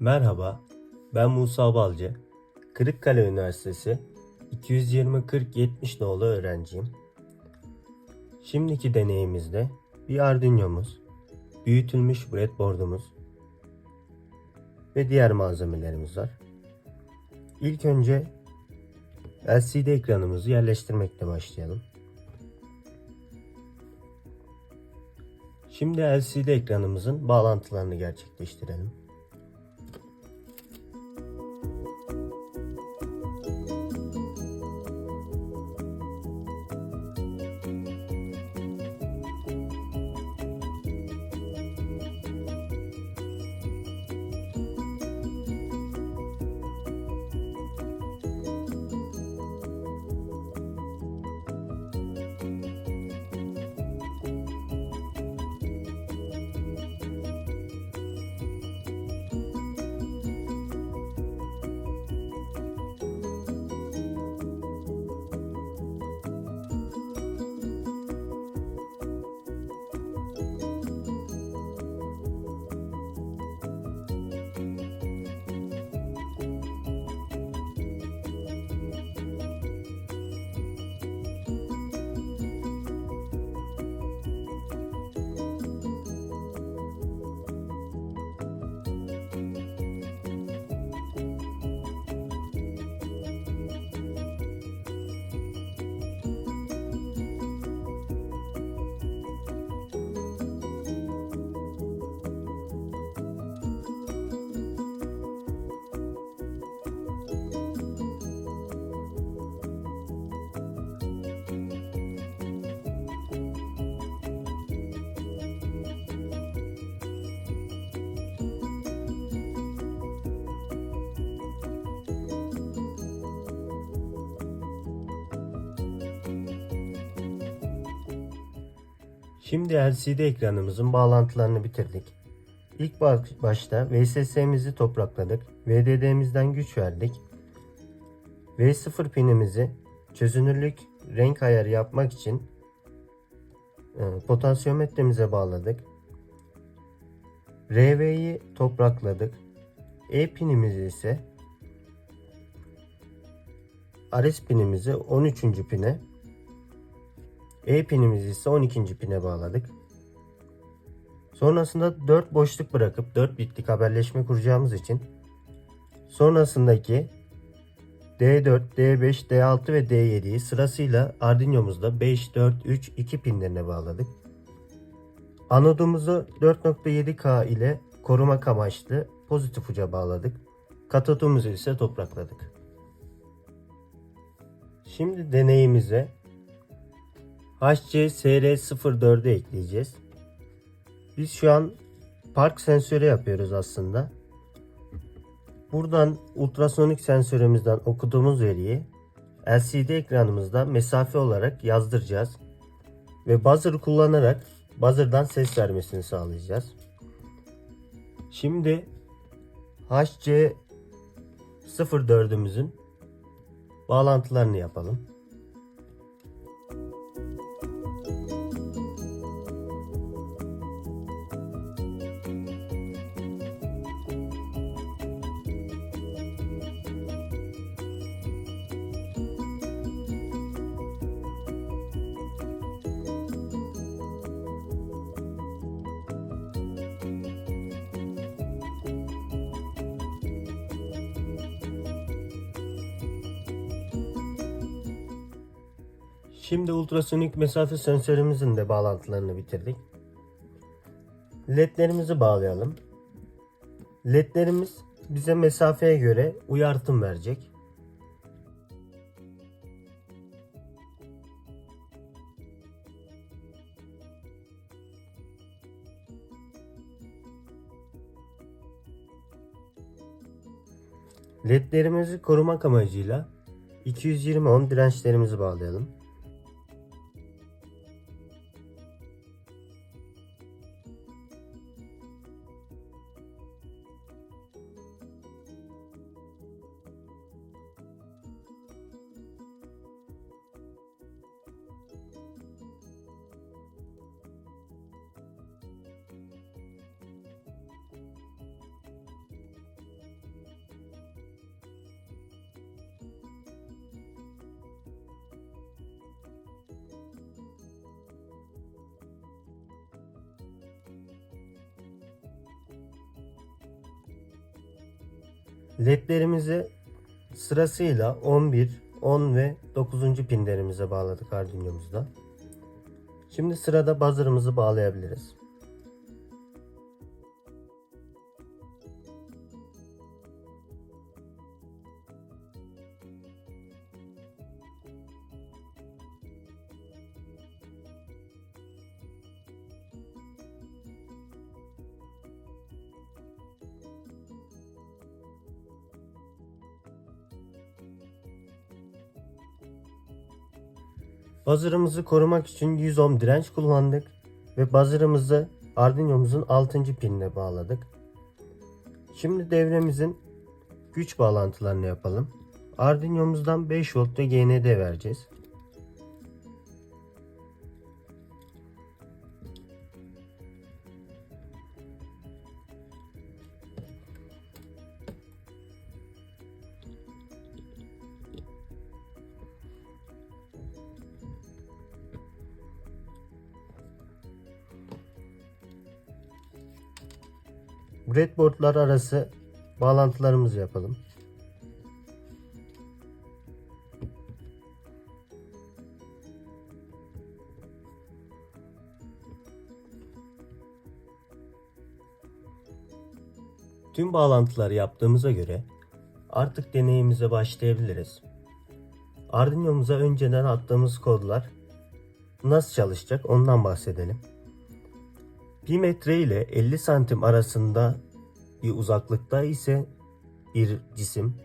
Merhaba, ben Musa Balcı. Kırıkkale Üniversitesi 220-40-70 nolu öğrenciyim. Şimdiki deneyimizde bir Arduino'muz, büyütülmüş breadboard'umuz ve diğer malzemelerimiz var. İlk önce LCD ekranımızı yerleştirmekle başlayalım. Şimdi LCD ekranımızın bağlantılarını gerçekleştirelim. Şimdi LCD ekranımızın bağlantılarını bitirdik. İlk baş- başta VSS'mizi toprakladık. VDD'mizden güç verdik. V0 pinimizi çözünürlük renk ayarı yapmak için e, potansiyometremize bağladık. RV'yi toprakladık. E pinimizi ise RS pinimizi 13. pine e pinimizi ise 12. pine bağladık. Sonrasında 4 boşluk bırakıp 4 bitlik haberleşme kuracağımız için sonrasındaki D4, D5, D6 ve D7'yi sırasıyla Arduino'muzda 5, 4, 3, 2 pinlerine bağladık. Anodumuzu 4.7K ile korumak amaçlı pozitif uca bağladık. Katodumuzu ise toprakladık. Şimdi deneyimize HCSR04'ü ekleyeceğiz. Biz şu an park sensörü yapıyoruz aslında. Buradan ultrasonik sensörümüzden okuduğumuz veriyi LCD ekranımızda mesafe olarak yazdıracağız. Ve buzzer kullanarak buzzer'dan ses vermesini sağlayacağız. Şimdi HC04'ümüzün bağlantılarını yapalım. Şimdi ultrasonik mesafe sensörümüzün de bağlantılarını bitirdik. LED'lerimizi bağlayalım. LED'lerimiz bize mesafeye göre uyartım verecek. LED'lerimizi korumak amacıyla 220 ohm dirençlerimizi bağlayalım. Ledlerimizi sırasıyla 11, 10 ve 9. pinlerimize bağladık Arduino'muzda. Şimdi sırada buzzer'ımızı bağlayabiliriz. Buzzer'ımızı korumak için 100 ohm direnç kullandık ve buzzer'ımızı Arduino'muzun 6. pinine bağladık. Şimdi devremizin güç bağlantılarını yapalım. Arduino'muzdan 5 volt ve GND vereceğiz. Breadboardlar arası bağlantılarımızı yapalım. Tüm bağlantıları yaptığımıza göre artık deneyimize başlayabiliriz. Arduino'muza önceden attığımız kodlar nasıl çalışacak ondan bahsedelim. Pi metre ile 50 santim arasında bir uzaklıkta ise bir cisim.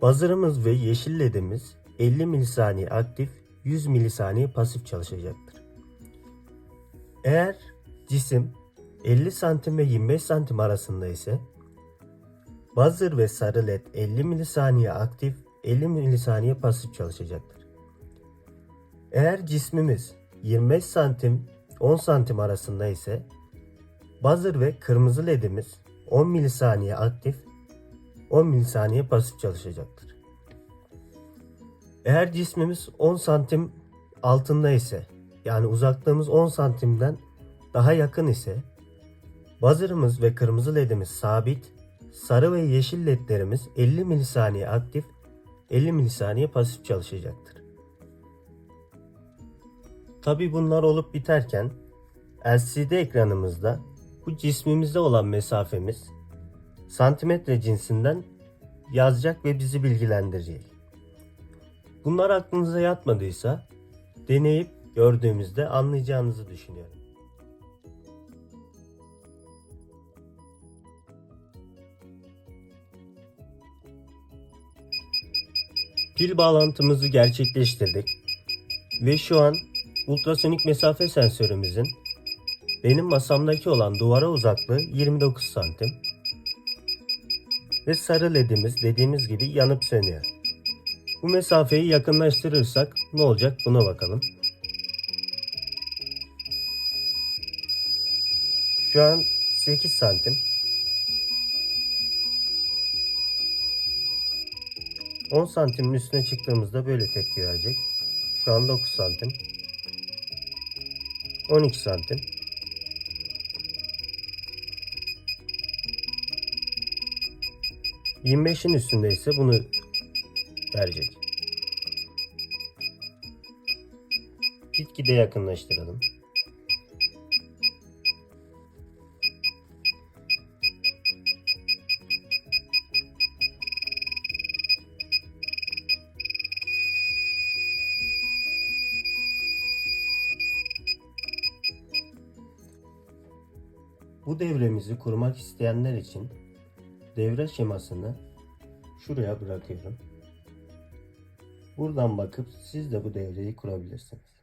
Buzzer'ımız ve yeşil ledimiz 50 milisaniye aktif, 100 milisaniye pasif çalışacaktır. Eğer cisim 50 santim ve 25 santim arasında ise buzzer ve sarı led 50 milisaniye aktif, 50 milisaniye pasif çalışacaktır. Eğer cismimiz 25 santim 10 santim arasında ise buzzer ve kırmızı ledimiz 10 milisaniye aktif 10 milisaniye pasif çalışacaktır. Eğer cismimiz 10 santim altında ise yani uzaklığımız 10 santimden daha yakın ise buzzer'ımız ve kırmızı ledimiz sabit, sarı ve yeşil ledlerimiz 50 milisaniye aktif 50 milisaniye pasif çalışacaktır. Tabi bunlar olup biterken LCD ekranımızda bu cismimizde olan mesafemiz santimetre cinsinden yazacak ve bizi bilgilendirecek. Bunlar aklınıza yatmadıysa deneyip gördüğümüzde anlayacağınızı düşünüyorum. Pil bağlantımızı gerçekleştirdik ve şu an ultrasonik mesafe sensörümüzün benim masamdaki olan duvara uzaklığı 29 santim. Ve sarı ledimiz dediğimiz gibi yanıp sönüyor. Bu mesafeyi yakınlaştırırsak ne olacak buna bakalım. Şu an 8 santim. 10 santimin üstüne çıktığımızda böyle tepki verecek. Şu an 9 santim. 12 santim. ...25'in üstündeyse bunu verecek. Gitgide yakınlaştıralım. Bu devremizi kurmak isteyenler için devre şemasını şuraya bırakıyorum. Buradan bakıp siz de bu devreyi kurabilirsiniz.